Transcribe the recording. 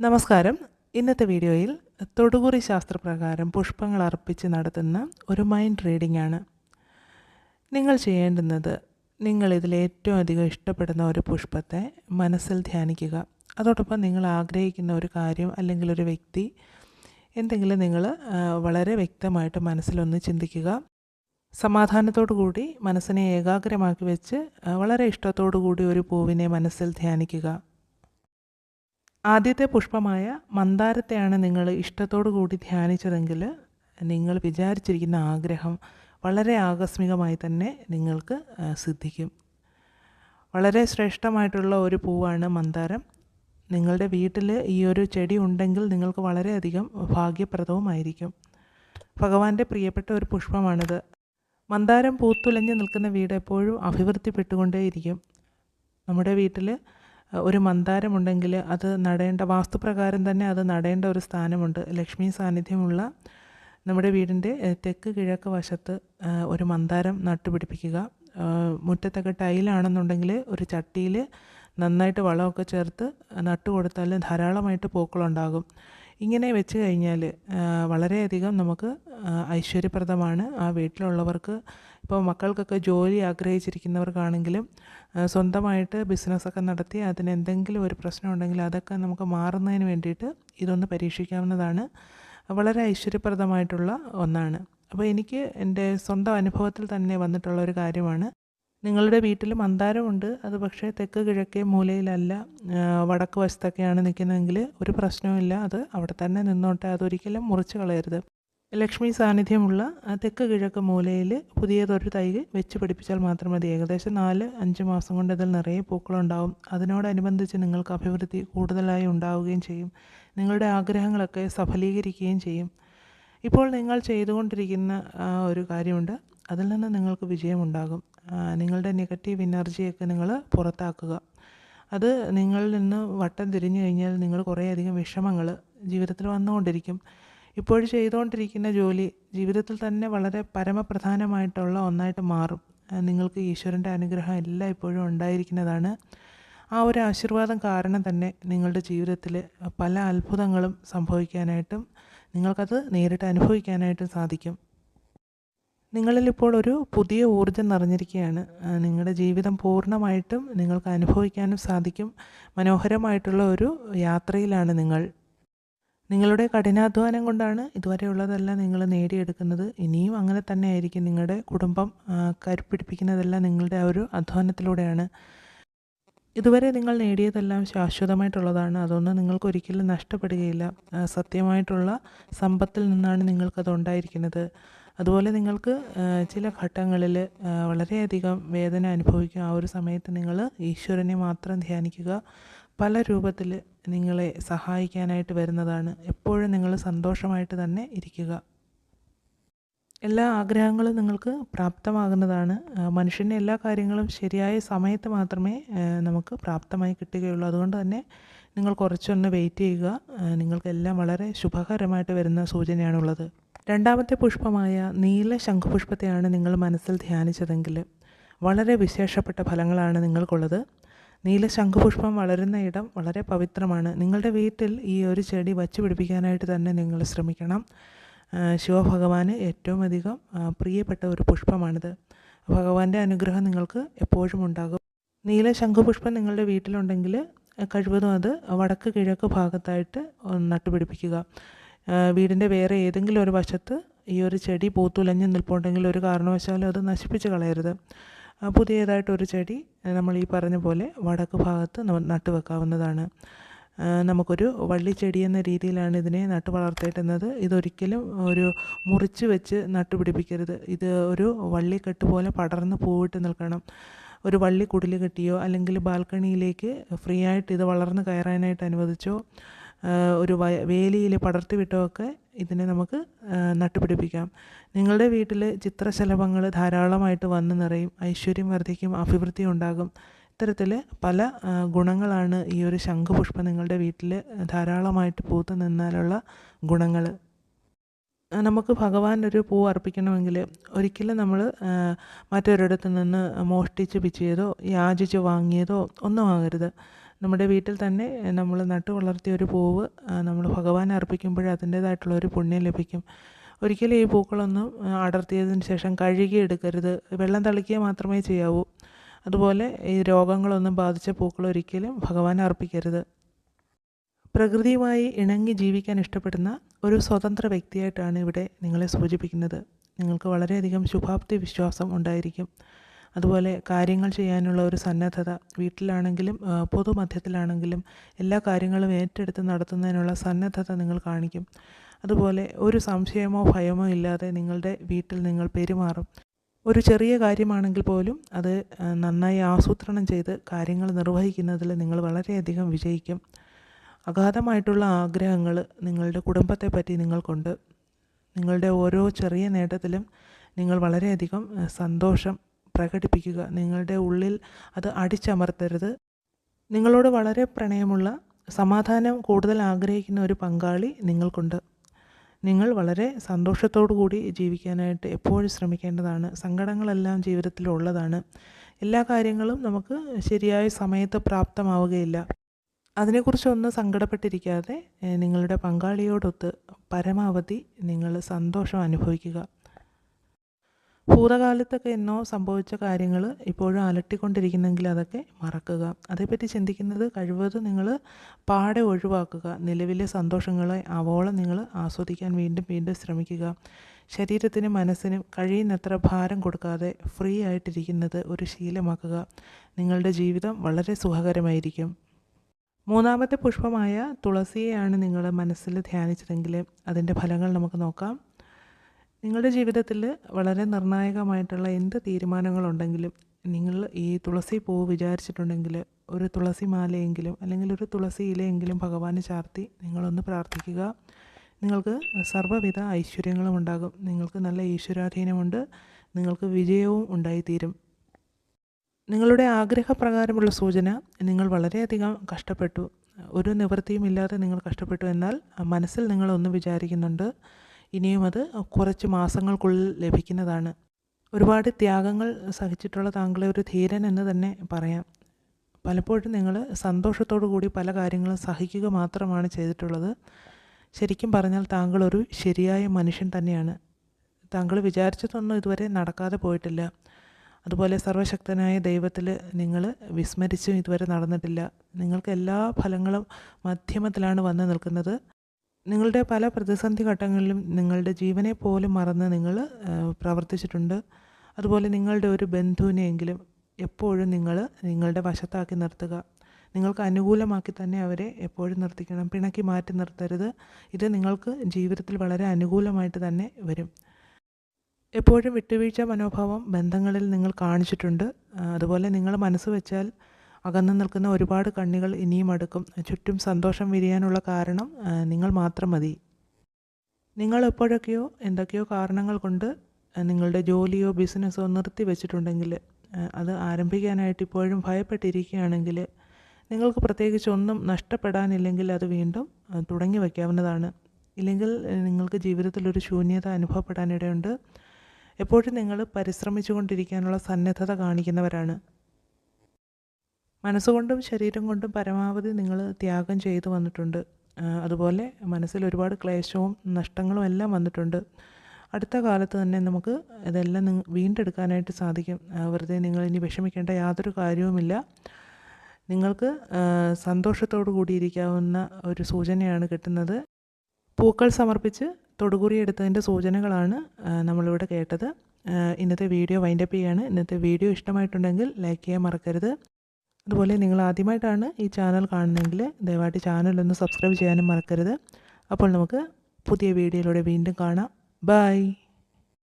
നമസ്കാരം. ഇന്നത്തെ വീഡിയോയിൽ തൊടുകുറി ശാസ്ത്രപ്രകാരം പുഷ്പങ്ങൾ അർപ്പിച്ച് നടത്തുന്ന ഒരു മൈൻഡ് റീഡിംഗ് ആണ്. നിങ്ങൾ ചെയ്യേണ്ടുന്നത് നിങ്ങൾ ഇതിൽ ഏറ്റവും അധികം ഇഷ്ടപ്പെടുന്ന ഒരു പുഷ്പത്തെ മനസ്സിൽ ധ്യാനിക്കുക. അതോടൊപ്പം നിങ്ങൾ ആഗ്രഹിക്കുന്ന ഒരു കാര്യം അല്ലെങ്കിൽ ഒരു വ്യക്തി എന്തെങ്കിലും നിങ്ങൾ വളരെ വ്യക്തമായിട്ട് മനസ്സിലൊന്ന് ചിന്തിക്കുക. സമാധാനത്തോടു കൂടി മനസ്സിനെ ഏകാഗ്രമാക്കി വെച്ച് വളരെ ഇഷ്ടത്തോടു കൂടി ഒരു പൂവിനെ മനസ്സിൽ ധ്യാനിക്കുക. ആദ്യത്തെ പുഷ്പമായ മന്ദാരത്തെയാണ് നിങ്ങൾ ഇഷ്ടത്തോടു കൂടി ധ്യാനിച്ചതെങ്കിൽ നിങ്ങൾ വിചാരിച്ചിരിക്കുന്ന ആഗ്രഹം വളരെ ആകസ്മികമായി തന്നെ നിങ്ങൾക്ക് സിദ്ധിക്കും. വളരെ ശ്രേഷ്ഠമായിട്ടുള്ള ഒരു പൂവാണ് മന്ദാരം. നിങ്ങളുടെ വീട്ടിൽ ഈ ഒരു ചെടി ഉണ്ടെങ്കിൽ നിങ്ങൾക്ക് വളരെയധികം ഭാഗ്യപ്രദവുമായിരിക്കും. ഭഗവാന്റെ പ്രിയപ്പെട്ട ഒരു പുഷ്പമാണിത്. മന്ദാരം പൂത്തുലഞ്ഞ് നിൽക്കുന്ന വീട് എപ്പോഴും അഭിവൃദ്ധിപ്പെട്ടുകൊണ്ടേയിരിക്കും. നമ്മുടെ വീട്ടിൽ ഒരു മന്ദാരമുണ്ടെങ്കിൽ അത് നടേണ്ട വാസ്തുപ്രകാരം തന്നെ അത് നടേണ്ട ഒരു സ്ഥാനമുണ്ട്. ലക്ഷ്മി സാന്നിധ്യമുള്ള നമ്മുടെ വീടിന്റെ തെക്ക് കിഴക്ക് വശത്ത് ഒരു മന്ദാരം നട്ടുപിടിപ്പിക്കുക. മുറ്റത്തൊക്കെ ടൈലാണെന്നുണ്ടെങ്കിൽ ഒരു ചട്ടിയിൽ നന്നായിട്ട് വളമൊക്കെ ചേർത്ത് നട്ടു കൊടുത്താൽ ധാരാളമായിട്ട് പൂക്കളുണ്ടാകും. ഇങ്ങനെ വെച്ച് കഴിഞ്ഞാൽ വളരെയധികം നമുക്ക് ഐശ്വര്യപ്രദമാണ്. ആ വീട്ടിലുള്ളവർക്ക് ഇപ്പോൾ മക്കൾക്കൊക്കെ ജോലി ആഗ്രഹിച്ചിരിക്കുന്നവർക്കാണെങ്കിലും സ്വന്തമായിട്ട് ബിസിനസ്സൊക്കെ നടത്തി അതിന് എന്തെങ്കിലും ഒരു പ്രശ്നം ഉണ്ടെങ്കിൽ അതൊക്കെ നമുക്ക് മാറുന്നതിന് വേണ്ടിയിട്ട് ഇതൊന്ന് പരീക്ഷിക്കാവുന്നതാണ്. വളരെ ഐശ്വര്യപ്രദമായിട്ടുള്ള ഒന്നാണ്. അപ്പോൾ എനിക്ക് എന്റെ സ്വന്തം അനുഭവത്തിൽ തന്നെ വന്നിട്ടുള്ള ഒരു കാര്യമാണ്. നിങ്ങളുടെ വീട്ടിൽ മന്ദാരമുണ്ട് അത് പക്ഷേ തെക്ക് കിഴക്കേ മൂലയിലല്ല വടക്ക് വശത്തൊക്കെയാണ് നിൽക്കുന്നതെങ്കിൽ ഒരു പ്രശ്നവുമില്ല. അത് അവിടെ തന്നെ നിന്നോട്ടെ. അതൊരിക്കലും മുറിച്ച് കളയരുത്. ലക്ഷ്മി സാന്നിധ്യമുള്ള തെക്ക് കിഴക്ക് മൂലയിൽ പുതിയതൊരു തൈ വെച്ച് പിടിപ്പിച്ചാൽ മാത്രം മതി. ഏകദേശം നാല് അഞ്ച് മാസം കൊണ്ട് ഇതിൽ നിറയെ പൂക്കളുണ്ടാവും. അതിനോടനുബന്ധിച്ച് നിങ്ങൾക്ക് അഭിവൃദ്ധി കൂടുതലായി ഉണ്ടാവുകയും ചെയ്യും. നിങ്ങളുടെ ആഗ്രഹങ്ങളൊക്കെ സഫലീകരിക്കുകയും ചെയ്യും. ഇപ്പോൾ നിങ്ങൾ ചെയ്തുകൊണ്ടിരിക്കുന്ന ഒരു കാര്യമുണ്ട്. അതിൽ നിന്ന് നിങ്ങൾക്ക് വിജയമുണ്ടാകും. നിങ്ങളുടെ നെഗറ്റീവ് എനർജിയൊക്കെ നിങ്ങൾ പുറത്താക്കുക. അത് നിങ്ങളിൽ നിന്ന് വട്ടം തിരിഞ്ഞു കഴിഞ്ഞാൽ നിങ്ങൾ കുറേയധികം വിഷമങ്ങൾ ജീവിതത്തിൽ വന്നുകൊണ്ടിരിക്കും. ഇപ്പോൾ ചെയ്തുകൊണ്ടിരിക്കുന്ന ജോലി ജീവിതത്തിൽ തന്നെ വളരെ പരമപ്രധാനമായിട്ടുള്ള ഒന്നായിട്ട് മാറും. നിങ്ങൾക്ക് ഈശ്വരന്റെ അനുഗ്രഹം എല്ലാം ഇപ്പോഴും ഉണ്ടായിരിക്കുന്നതാണ്. ആ ഒരു ആശീർവാദം കാരണം തന്നെ നിങ്ങളുടെ ജീവിതത്തിൽ പല അത്ഭുതങ്ങളും സംഭവിക്കാനായിട്ടും നിങ്ങൾക്കത് നേരിട്ട് അനുഭവിക്കാനായിട്ടും സാധിക്കും. നിങ്ങളിൽ ഇപ്പോൾ ഒരു പുതിയ ഊർജം നിറഞ്ഞിരിക്കുകയാണ്. നിങ്ങളുടെ ജീവിതം പൂർണമായിട്ടും നിങ്ങൾക്ക് അനുഭവിക്കാനും സാധിക്കും. മനോഹരമായിട്ടുള്ള ഒരു യാത്രയിലാണ് നിങ്ങൾ. നിങ്ങളുടെ കഠിനാധ്വാനം കൊണ്ടാണ് ഇതുവരെ ഉള്ളതെല്ലാം നിങ്ങൾ നേടിയെടുക്കുന്നത്. ഇനിയും അങ്ങനെ തന്നെ ആയിരിക്കും നിങ്ങളുടെ കുടുംബം കരുപ്പിടിപ്പിക്കുന്നതെല്ലാം നിങ്ങളുടെ ആ ഒരു അധ്വാനത്തിലൂടെയാണ്. ഇതുവരെ നിങ്ങൾ നേടിയതെല്ലാം ശാശ്വതമായിട്ടുള്ളതാണ്. അതൊന്നും നിങ്ങൾക്ക് ഒരിക്കലും നഷ്ടപ്പെടുകയില്ല സത്യമായിട്ടുള്ള സമ്പത്തിൽ നിന്നാണ് നിങ്ങൾക്കത് ഉണ്ടായിരിക്കുന്നത്. അതുപോലെ നിങ്ങൾക്ക് ചില ഘട്ടങ്ങളിൽ വളരെയധികം വേദന അനുഭവിക്കും. ആ ഒരു സമയത്ത് നിങ്ങൾ ഈശ്വരനെ മാത്രം ധ്യാനിക്കുക. പല രൂപത്തിൽ നിങ്ങളെ സഹായിക്കാനായിട്ട് വരുന്നതാണ്. എപ്പോഴും നിങ്ങൾ സന്തോഷമായിട്ട് തന്നെ ഇരിക്കുക. എല്ലാ ആഗ്രഹങ്ങളും നിങ്ങൾക്ക് പ്രാപ്തമാകുന്നതാണ്. മനുഷ്യന്റെ എല്ലാ കാര്യങ്ങളും ശരിയായ സമയത്ത് മാത്രമേ നമുക്ക് പ്രാപ്തമായി കിട്ടുകയുള്ളൂ. അതുകൊണ്ട് തന്നെ നിങ്ങൾ കുറച്ചൊന്ന് വെയിറ്റ് ചെയ്യുക. നിങ്ങൾക്കെല്ലാം വളരെ ശുഭകരമായിട്ട് വരുന്ന സൂചനയാണുള്ളത്. രണ്ടാമത്തെ പുഷ്പമായ നീല ശംഖുപുഷ്പത്തെയാണ് നിങ്ങൾ മനസ്സിൽ ധ്യാനിച്ചതെങ്കിൽ വളരെ വിശേഷപ്പെട്ട ഫലങ്ങളാണ് നിങ്ങൾക്കുള്ളത്. നീല ശംഖുപുഷ്പം വളരുന്ന ഇടം വളരെ പവിത്രമാണ്. നിങ്ങളുടെ വീട്ടിൽ ഈ ഒരു ചെടി വച്ചു പിടിപ്പിക്കാനായിട്ട് തന്നെ നിങ്ങൾ ശ്രമിക്കണം. ശിവഭഗവാന് ഏറ്റവും അധികം പ്രിയപ്പെട്ട ഒരു പുഷ്പമാണിത്. ഭഗവാന്റെ അനുഗ്രഹം നിങ്ങൾക്ക് എപ്പോഴും ഉണ്ടാകും. നീല ശംഖുപുഷ്പം നിങ്ങളുടെ വീട്ടിലുണ്ടെങ്കിൽ കഴിവതും അത് വടക്ക് കിഴക്ക് ഭാഗത്തായിട്ട് നട്ടുപിടിപ്പിക്കുക. വീടിന്റെ വേറെ ഏതെങ്കിലും ഒരു വശത്ത് ഈ ഒരു ചെടി പൂത്തുലഞ്ഞ് നിൽപ്പുണ്ടെങ്കിൽ ഒരു കാരണവശാലും അത് നശിപ്പിച്ച് കളയരുത്. പുതിയതായിട്ടൊരു ചെടി നമ്മൾ ഈ പറഞ്ഞ പോലെ വടക്ക് ഭാഗത്ത് നട്ടുവെക്കാവുന്നതാണ് നട്ടു വെക്കാവുന്നതാണ്. നമുക്കൊരു വള്ളിച്ചെടി എന്ന രീതിയിലാണ് ഇതിനെ നട്ടു വളർത്തേണ്ടുന്നത്. ഇതൊരിക്കലും ഒരു മുറിച്ച് വെച്ച് നട്ടുപിടിപ്പിക്കരുത് ഇത് ഒരു വള്ളിക്കെട്ട് പോലെ പടർന്ന് പൂവിട്ട് നിൽക്കണം. ഒരു വള്ളി കുടിൽ കെട്ടിയോ അല്ലെങ്കിൽ ബാൽക്കണിയിലേക്ക് ഫ്രീ ആയിട്ട് ഇത് വളർന്ന് കയറാനായിട്ട് അനുവദിച്ചോ ഒരു വേലിയിൽ പടർത്തി വിട്ടുമൊക്കെ ഇതിനെ നമുക്ക് നട്ടുപിടിപ്പിക്കാം. നിങ്ങളുടെ വീട്ടിൽ ചിത്രശലഭങ്ങൾ ധാരാളമായിട്ട് വന്ന് നിറയും ഐശ്വര്യം വർദ്ധിക്കും അഭിവൃദ്ധി ഉണ്ടാകും. ഇത്തരത്തിൽ പല ഗുണങ്ങളാണ് ഈ ഒരു ശംഖുപുഷ്പം നിങ്ങളുടെ വീട്ടിൽ ധാരാളമായിട്ട് പൂത്ത് നിന്നാലുള്ള ഗുണങ്ങൾ നമുക്ക് ഭഗവാൻ ഒരു പൂ അർപ്പിക്കണമെങ്കിൽ ഒരിക്കലും നമ്മൾ മറ്റൊരിടത്തു നിന്ന് മോഷ്ടിച്ച് പിച്ചിയതോ യാചിച്ച് വാങ്ങിയതോ ഒന്നും ആകരുത്. നമ്മുടെ വീട്ടിൽ തന്നെ നമ്മൾ നട്ടു വളർത്തിയ ഒരു പൂവ് നമ്മൾ ഭഗവാൻ അർപ്പിക്കുമ്പോൾ അതിന്റേതായിട്ടുള്ള ഒരു പുണ്യം ലഭിക്കും. ഒരിക്കലും ഈ പൂക്കളൊന്നും അടർത്തിയതിന് ശേഷം കഴുകി എടുക്കരുത്. വെള്ളം തളിക്കുക മാത്രമേ ചെയ്യാവൂ. അതുപോലെ ഈ രോഗങ്ങളൊന്നും ബാധിച്ച പൂക്കൾ ഒരിക്കലും ഭഗവാൻ അർപ്പിക്കരുത്. പ്രകൃതിയുമായി ഇണങ്ങി ജീവിക്കാൻ ഇഷ്ടപ്പെടുന്ന ഒരു സ്വതന്ത്ര വ്യക്തിയായിട്ടാണ് ഇവിടെ നിങ്ങളെ സൂചിപ്പിക്കുന്നത്. നിങ്ങൾക്ക് വളരെയധികം ശുഭാപ്തി വിശ്വാസം ഉണ്ടായിരിക്കും. അതുപോലെ കാര്യങ്ങൾ ചെയ്യാനുള്ള ഒരു സന്നദ്ധത വീട്ടിലാണെങ്കിലും പൊതുമധ്യത്തിലാണെങ്കിലും എല്ലാ കാര്യങ്ങളും ഏറ്റെടുത്ത് നടത്തുന്നതിനുള്ള സന്നദ്ധത നിങ്ങൾ കാണിക്കും. അതുപോലെ ഒരു സംശയമോ ഭയമോ ഇല്ലാതെ നിങ്ങളുടെ വീട്ടിൽ നിങ്ങൾ പെരുമാറും. ഒരു ചെറിയ കാര്യമാണെങ്കിൽ പോലും അത് നന്നായി ആസൂത്രണം ചെയ്ത് കാര്യങ്ങൾ നിർവഹിക്കുന്നതിൽ നിങ്ങൾ വളരെയധികം വിജയിക്കും. അഗാധമായിട്ടുള്ള ആഗ്രഹങ്ങൾ നിങ്ങളുടെ കുടുംബത്തെ പറ്റി നിങ്ങൾക്കുണ്ട്. നിങ്ങളുടെ ഓരോ ചെറിയ നേട്ടത്തിലും നിങ്ങൾ വളരെയധികം സന്തോഷം പ്രകടിപ്പിക്കുക. നിങ്ങളുടെ ഉള്ളിൽ അത് അടിച്ചമർത്തരുത്. നിങ്ങളോട് വളരെ പ്രണയമുള്ള സമാധാനം കൂടുതൽ ആഗ്രഹിക്കുന്ന ഒരു പങ്കാളി നിങ്ങൾക്കുണ്ട്. നിങ്ങൾ വളരെ സന്തോഷത്തോടു കൂടി ജീവിക്കാനായിട്ട് എപ്പോഴും ശ്രമിക്കേണ്ടതാണ്. സങ്കടങ്ങളെല്ലാം ജീവിതത്തിലുള്ളതാണ് എല്ലാ കാര്യങ്ങളും നമുക്ക് ശരിയായ സമയത്ത് പ്രാപ്തമാവുകയില്ല. അതിനെക്കുറിച്ചൊന്നും സങ്കടപ്പെട്ടിരിക്കാതെ നിങ്ങളുടെ പങ്കാളിയോടൊത്ത് പരമാവധി നിങ്ങൾ സന്തോഷം അനുഭവിക്കുക. ഭൂതകാലത്തൊക്കെ എന്നോ സംഭവിച്ച കാര്യങ്ങൾ ഇപ്പോഴും അലട്ടിക്കൊണ്ടിരിക്കുന്നെങ്കിൽ അതൊക്കെ മറക്കുക. അതേപ്പറ്റി ചിന്തിക്കുന്നത് കഴിവതും നിങ്ങൾ പാടെ ഒഴിവാക്കുക. നിലവിലെ സന്തോഷങ്ങളെ ആവോളം നിങ്ങൾ ആസ്വദിക്കാൻ വീണ്ടും വീണ്ടും ശ്രമിക്കുക. ശരീരത്തിനും മനസ്സിനും കഴിയുന്നത്ര ഭാരം കൊടുക്കാതെ ഫ്രീ ആയിട്ടിരിക്കുന്നത് ഒരു ശീലമാക്കുക. നിങ്ങളുടെ ജീവിതം വളരെ സുഖകരമായിരിക്കും. മൂന്നാമത്തെ പുഷ്പമായ തുളസിയെയാണ് നിങ്ങൾ മനസ്സിൽ ധ്യാനിച്ചതെങ്കിൽ അതിന്റെ ഫലങ്ങൾ നമുക്ക് നോക്കാം. നിങ്ങളുടെ ജീവിതത്തിൽ വളരെ നിർണായകമായിട്ടുള്ള എന്ത് തീരുമാനങ്ങളുണ്ടെങ്കിലും നിങ്ങൾ ഈ തുളസി പൂവ് വിചാരിച്ചിട്ടുണ്ടെങ്കിൽ ഒരു തുളസി മാലയെങ്കിലും അല്ലെങ്കിൽ ഒരു തുളസി ഇലയെങ്കിലും ഭഗവാന് ചാർത്തി നിങ്ങളൊന്ന് പ്രാർത്ഥിക്കുക. നിങ്ങൾക്ക് സർവവിധ ഐശ്വര്യങ്ങളും ഉണ്ടാകും. നിങ്ങൾക്ക് നല്ല ഈശ്വരാധീനമുണ്ട്. നിങ്ങൾക്ക് വിജയവും ഉണ്ടായിത്തീരും. നിങ്ങളുടെ ആഗ്രഹപ്രകാരമുള്ള സൂചന നിങ്ങൾ വളരെയധികം കഷ്ടപ്പെട്ടു. ഒരു നിവൃത്തിയും ഇല്ലാതെ നിങ്ങൾ കഷ്ടപ്പെട്ടു എന്നാൽ മനസ്സിൽ നിങ്ങളൊന്ന് വിചാരിക്കുന്നുണ്ട്. ഇനിയും അത് കുറച്ച് മാസങ്ങൾക്കുള്ളിൽ ലഭിക്കുന്നതാണ്. ഒരുപാട് ത്യാഗങ്ങൾ സഹിച്ചിട്ടുള്ള താങ്കളെ ഒരു ധീരൻ എന്ന് തന്നെ പറയാം. പലപ്പോഴും നിങ്ങൾ സന്തോഷത്തോടു കൂടി പല കാര്യങ്ങളും സഹിക്കുക മാത്രമാണ് ചെയ്തിട്ടുള്ളത്. ശരിക്കും പറഞ്ഞാൽ താങ്കൾ ഒരു ശരിയായ മനുഷ്യൻ തന്നെയാണ്. താങ്കൾ വിചാരിച്ചതൊന്നും ഇതുവരെ നടക്കാതെ പോയിട്ടില്ല. അതുപോലെ സർവശക്തനായ ദൈവത്തിൽ നിങ്ങൾ വിസ്മരിച്ചും ഇതുവരെ നടന്നിട്ടില്ല. നിങ്ങൾക്ക് എല്ലാ ഫലങ്ങളും മധ്യമത്തിലാണ് വന്ന് നിൽക്കുന്നത്. നിങ്ങളുടെ പല പ്രതിസന്ധി ഘട്ടങ്ങളിലും നിങ്ങളുടെ ജീവനെ പോലും മറന്ന് നിങ്ങൾ പ്രവർത്തിച്ചിട്ടുണ്ട്. അതുപോലെ നിങ്ങളുടെ ഒരു ബന്ധുവിനെയെങ്കിലും എപ്പോഴും നിങ്ങൾ നിങ്ങളുടെ വശത്താക്കി നിർത്തുക. നിങ്ങൾക്ക് അനുകൂലമാക്കി തന്നെ അവരെ എപ്പോഴും നിർത്തിക്കണം. പിണക്കി മാറ്റി നിർത്തരുത്. ഇത് നിങ്ങൾക്ക് ജീവിതത്തിൽ വളരെ അനുകൂലമായിട്ട് തന്നെ വരും. എപ്പോഴും വിട്ടുവീഴ്ച മനോഭാവം ബന്ധങ്ങളിൽ നിങ്ങൾ കാണിച്ചിട്ടുണ്ട്. അതുപോലെ നിങ്ങൾ മനസ്സ് വെച്ചാൽ അകന്നു നിൽക്കുന്ന ഒരുപാട് കണ്ണികൾ ഇനിയും അടുക്കും. ചുറ്റും സന്തോഷം വിരിയാനുള്ള കാരണം നിങ്ങൾ മാത്രം മതി. നിങ്ങൾ എപ്പോഴൊക്കെയോ എന്തൊക്കെയോ കാരണങ്ങൾ കൊണ്ട് നിങ്ങളുടെ ജോലിയോ ബിസിനസ്സോ നിർത്തി വെച്ചിട്ടുണ്ടെങ്കിൽ അത് ആരംഭിക്കാനായിട്ട് ഇപ്പോഴും ഭയപ്പെട്ടിരിക്കുകയാണെങ്കിൽ നിങ്ങൾക്ക് പ്രത്യേകിച്ച് ഒന്നും നഷ്ടപ്പെടാനില്ലെങ്കിൽ അത് വീണ്ടും തുടങ്ങി വയ്ക്കാവുന്നതാണ് ഇല്ലെങ്കിൽ നിങ്ങൾക്ക് ജീവിതത്തിൽ ഒരു ശൂന്യത അനുഭവപ്പെടാനിടയുണ്ട്. എപ്പോഴും നിങ്ങൾ പരിശ്രമിച്ചുകൊണ്ടിരിക്കാനുള്ള സന്നദ്ധത കാണിക്കുന്നവരാണ്. മനസ്സുകൊണ്ടും ശരീരം കൊണ്ടും പരമാവധി നിങ്ങൾ ത്യാഗം ചെയ്തു വന്നിട്ടുണ്ട്. അതുപോലെ മനസ്സിൽ ഒരുപാട് ക്ലേശവും നഷ്ടങ്ങളും എല്ലാം വന്നിട്ടുണ്ട്. അടുത്ത കാലത്ത് തന്നെ നമുക്ക് ഇതെല്ലാം വീണ്ടെടുക്കാനായിട്ട് സാധിക്കും. വെറുതെ നിങ്ങൾ ഇനി വിഷമിക്കേണ്ട യാതൊരു കാര്യവുമില്ല. നിങ്ങൾക്ക് സന്തോഷത്തോടു കൂടിയിരിക്കാവുന്ന ഒരു സൂചനയാണ് കിട്ടുന്നത്. പൂക്കൾ സമർപ്പിച്ച് തൊടുകുറി എടുത്തതിന്റെ സൂചനകളാണ് നമ്മളിവിടെ കേട്ടത്. ഇന്നത്തെ വീഡിയോ വൈൻഡപ്പ് ചെയ്യാണ്. ഇന്നത്തെ വീഡിയോ ഇഷ്ടമായിട്ടുണ്ടെങ്കിൽ ലൈക്ക് ചെയ്യാൻ മറക്കരുത്. അതുപോലെ നിങ്ങൾ ആദ്യമായിട്ടാണ് ഈ ചാനൽ കാണുന്നതെങ്കിൽ ദയവായിട്ട് ചാനൽ ഒന്ന് സബ്സ്ക്രൈബ് ചെയ്യാനും മറക്കരുത്. അപ്പോൾ നമുക്ക് പുതിയ വീഡിയോയിലൂടെ വീണ്ടും കാണാം. ബൈ